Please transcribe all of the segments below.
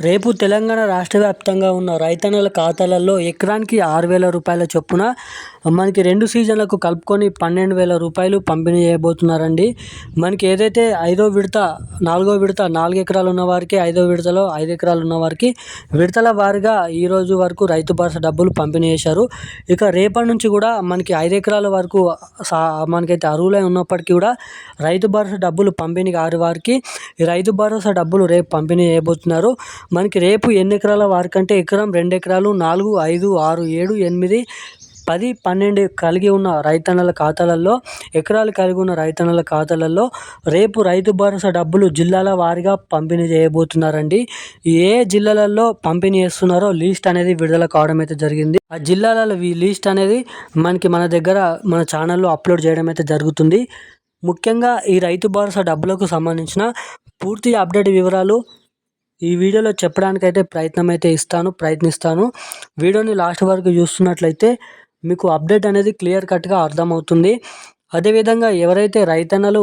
రేపు తెలంగాణ రాష్ట్ర వ్యాప్తంగా ఉన్న రైతన్నల ఖాతాలలో ఎకరానికి ఆరు వేల రూపాయల చొప్పున మనకి రెండు సీజన్లకు కలుపుకొని పన్నెండు వేల రూపాయలు పంపిణీ చేయబోతున్నారండి. మనకి ఏదైతే ఐదో విడత నాలుగో విడత నాలుగు ఎకరాలు ఉన్న వారికి ఐదో విడతలో ఐదు ఎకరాలు ఉన్న వారికి విడతల వారిగా ఈరోజు వరకు రైతు భరోసా డబ్బులు పంపిణీ చేశారు. ఇక రేపటి నుంచి కూడా మనకి ఐదు ఎకరాల వరకు మనకైతే అరువులై ఉన్నప్పటికీ కూడా రైతు భరోసా డబ్బులు పంపిణీ కాని వారికి రైతు భరోసా డబ్బులు రేపు పంపిణీ చేయబోతున్నారు. మనకి రేపు ఎన్ని ఎకరాల వారికంటే ఎకరం రెండు ఎకరాలు నాలుగు ఐదు ఆరు ఏడు ఎనిమిది పది పన్నెండు కలిగి ఉన్న రైతన్నల ఖాతాలలో ఎకరాలు కలిగి ఉన్న రైతన్నల ఖాతాలలో రేపు రైతు భరోసా డబ్బులు జిల్లాల వారీగా పంపిణీ చేయబోతున్నారండి. ఏ జిల్లాలలో పంపిణీ చేస్తున్నారో లిస్ట్ అనేది విడుదల కావడం అయితే జరిగింది. ఆ జిల్లాలలో ఈ లిస్ట్ అనేది మనకి మన దగ్గర మన ఛానల్లో అప్లోడ్ చేయడం అయితే జరుగుతుంది. ముఖ్యంగా ఈ రైతు భరోసా డబ్బులకు సంబంధించిన పూర్తి అప్డేట్ వివరాలు ఈ వీడియోలో చెప్పడానికైతే ప్రయత్నం అయితే ఇస్తాను ప్రయత్నిస్తాను. వీడియోని లాస్ట్ వరకు చూస్తున్నట్లయితే మీకు అప్డేట్ అనేది క్లియర్ కట్గా అర్థమవుతుంది. అదేవిధంగా ఎవరైతే రైతన్నలు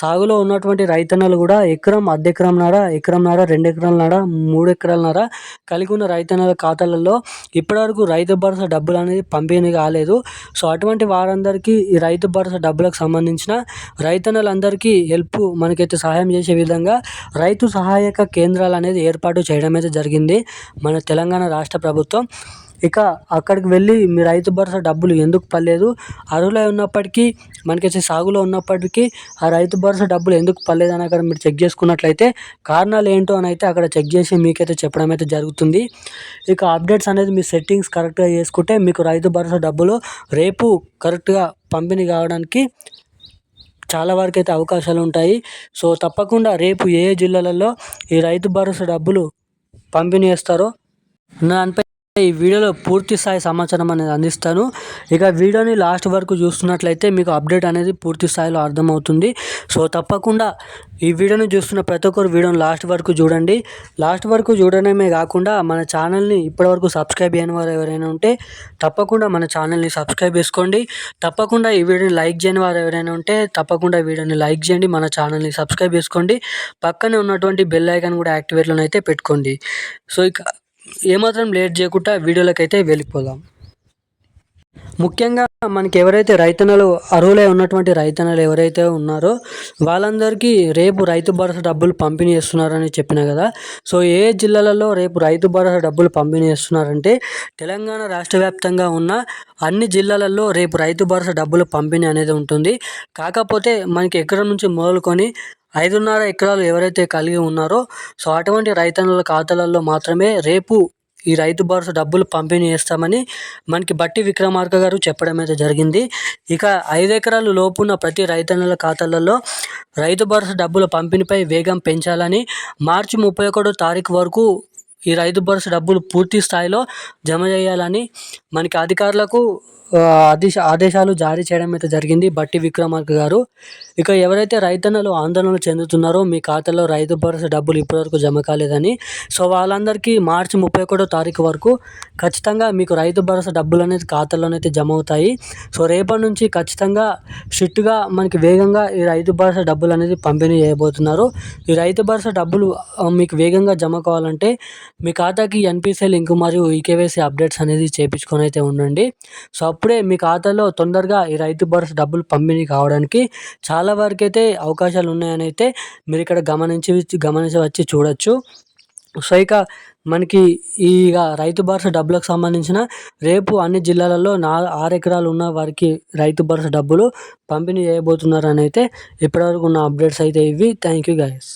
సాగులో ఉన్నటువంటి రైతన్నలు కూడా ఎకరం అర్ధెకరం నార ఎకరం నార రెండు ఎకరాల నార మూడు ఎకరాల నార కలిగి ఉన్న రైతన్నల ఖాతాలలో ఇప్పటివరకు రైతు భరోసా డబ్బులు అనేది పంపిణీ కాలేదు. సో అటువంటి వారందరికీ ఈ రైతు భరోసా డబ్బులకు సంబంధించిన రైతన్నలందరికీ హెల్ప్ మనకైతే సహాయం చేసే విధంగా రైతు సహాయక కేంద్రాలు అనేది ఏర్పాటు చేయడం అయితే జరిగింది మన తెలంగాణ రాష్ట్ర ప్రభుత్వం. ఇక అక్కడికి వెళ్ళి మీ రైతు భరోసా డబ్బులు ఎందుకు పడలేదు? అర్హులై ఉన్నప్పటికీ మనకి సాగులో ఉన్నప్పటికీ ఆ రైతు భరోసా డబ్బులు ఎందుకు పడలేదు అని అక్కడ మీరు చెక్ చేసుకున్నట్లయితే కారణాలు ఏంటో అని అయితే అక్కడ చెక్ చేసి మీకైతే చెప్పడం అయితే జరుగుతుంది. ఇక అప్డేట్స్ అనేది మీ సెట్టింగ్స్ కరెక్ట్గా చేసుకుంటే మీకు రైతు భరోసా డబ్బులు రేపు కరెక్ట్గా పంపిణీ కావడానికి చాలా వరకు అయితే అవకాశాలు ఉంటాయి. సో తప్పకుండా రేపు ఏ జిల్లాలలో ఈ రైతు భరోసా డబ్బులు పంపిణీ చేస్తారో దానిపై ఈ వీడియోలో పూర్తి స్థాయి సమాచారం అనేది అందిస్తాను. ఇక వీడియోని లాస్ట్ వరకు చూస్తున్నట్లయితే మీకు అప్డేట్ అనేది పూర్తి స్థాయిలో అర్థమవుతుంది. సో తప్పకుండా ఈ వీడియోని చూస్తున్న ప్రతి ఒక్కరు వీడియోని లాస్ట్ వరకు చూడండి. లాస్ట్ వరకు చూడడమే కాకుండా మన ఛానల్ని ఇప్పటివరకు సబ్స్క్రైబ్ చేయని వారు ఎవరైనా ఉంటే తప్పకుండా మన ఛానల్ని సబ్స్క్రైబ్ చేసుకోండి. తప్పకుండా ఈ వీడియోని లైక్ చేయని వారు ఎవరైనా ఉంటే తప్పకుండా వీడియోని లైక్ చేయండి. మన ఛానల్ని సబ్స్క్రైబ్ చేసుకోండి. పక్కనే ఉన్నటువంటి బెల్ ఐకాన్ కూడా యాక్టివేట్లో అయితే పెట్టుకోండి. సో ఇక ఏమాత్రం లేట్ చేయకుండా వీడియోలకైతే వెళ్ళిపోదాం. ముఖ్యంగా మనకి ఎవరైతే రైతన్నలు అర్హులై ఉన్నటువంటి రైతన్నలు ఎవరైతే ఉన్నారో వాళ్ళందరికీ రేపు రైతు భరోసా డబ్బులు పంపిణీ చేస్తున్నారని చెప్పిన కదా. సో ఏ జిల్లాలలో రేపు రైతు భరోసా డబ్బులు పంపిణీ చేస్తున్నారంటే తెలంగాణ రాష్ట్ర వ్యాప్తంగా ఉన్న అన్ని జిల్లాలలో రేపు రైతు భరోసా డబ్బులు పంపిణీ అనేది ఉంటుంది. కాకపోతే మనకి ఎక్కడ నుంచి మొదలుకొని ఐదున్నర ఎకరాలు ఎవరైతే కలిగి ఉన్నారో సో అటువంటి రైతన్నుల ఖాతాలలో మాత్రమే రేపు ఈ రైతు భరోసా డబ్బులు పంపిణీ చేస్తామని మనకి బట్టి విక్రమార్క గారు చెప్పడం అయితే జరిగింది. ఇక ఐదు ఎకరాలు లోపున్న ప్రతి రైతన్నుల ఖాతాలలో రైతు భరోసా డబ్బుల పంపిణీపై వేగం పెంచాలని మార్చి ముప్పై ఒకటో తారీఖు వరకు ఈ రైతు భరోసా డబ్బులు పూర్తి స్థాయిలో జమ చేయాలని మనకి అధికారులకు ఆదేశ ఆదేశాలు జారీ చేయడం అయితే జరిగింది. బట్టి విక్రమార్క గారు. ఇక ఎవరైతే రైతన్నలు ఆందోళన చెందుతున్నారో మీ ఖాతాలో రైతు భరోసా డబ్బులు ఇప్పటివరకు జమ కాలేదని. సో వాళ్ళందరికీ మార్చి ముప్పై ఒకటో తారీఖు వరకు ఖచ్చితంగా మీకు రైతు భరోసా డబ్బులు అనేది ఖాతాలోనైతే జమ అవుతాయి. సో రేపటి నుంచి ఖచ్చితంగా స్ట్రిక్ట్గా మనకి వేగంగా ఈ రైతు భరోసా డబ్బులు అనేది పంపిణీ చేయబోతున్నారు. ఈ రైతు భరోసా డబ్బులు మీకు వేగంగా జమ కావాలంటే మీ ఖాతాకి ఎన్పిసిఐ లింక్ మరియు ఈకేవైసీ అప్డేట్స్ అనేది చేయించుకొని అయితే ఉండండి. సో అప్పుడే మీ ఖాతాలో తొందరగా ఈ రైతు భరోసా డబ్బులు పంపిణీ కావడానికి చాలా వరకు అయితే అవకాశాలు ఉన్నాయని అయితే మీరు ఇక్కడ గమనించి గమనించవచ్చి చూడొచ్చు. సో ఇక మనకి ఈ రైతు భరోసా డబ్బులకు సంబంధించిన రేపు అన్ని జిల్లాలలో నా ఆరు ఎకరాలు ఉన్న వారికి రైతు భరోసా డబ్బులు పంపిణీ చేయబోతున్నారని అయితే ఇప్పటివరకు ఉన్న అప్డేట్స్ అయితే ఇవి. Thank you guys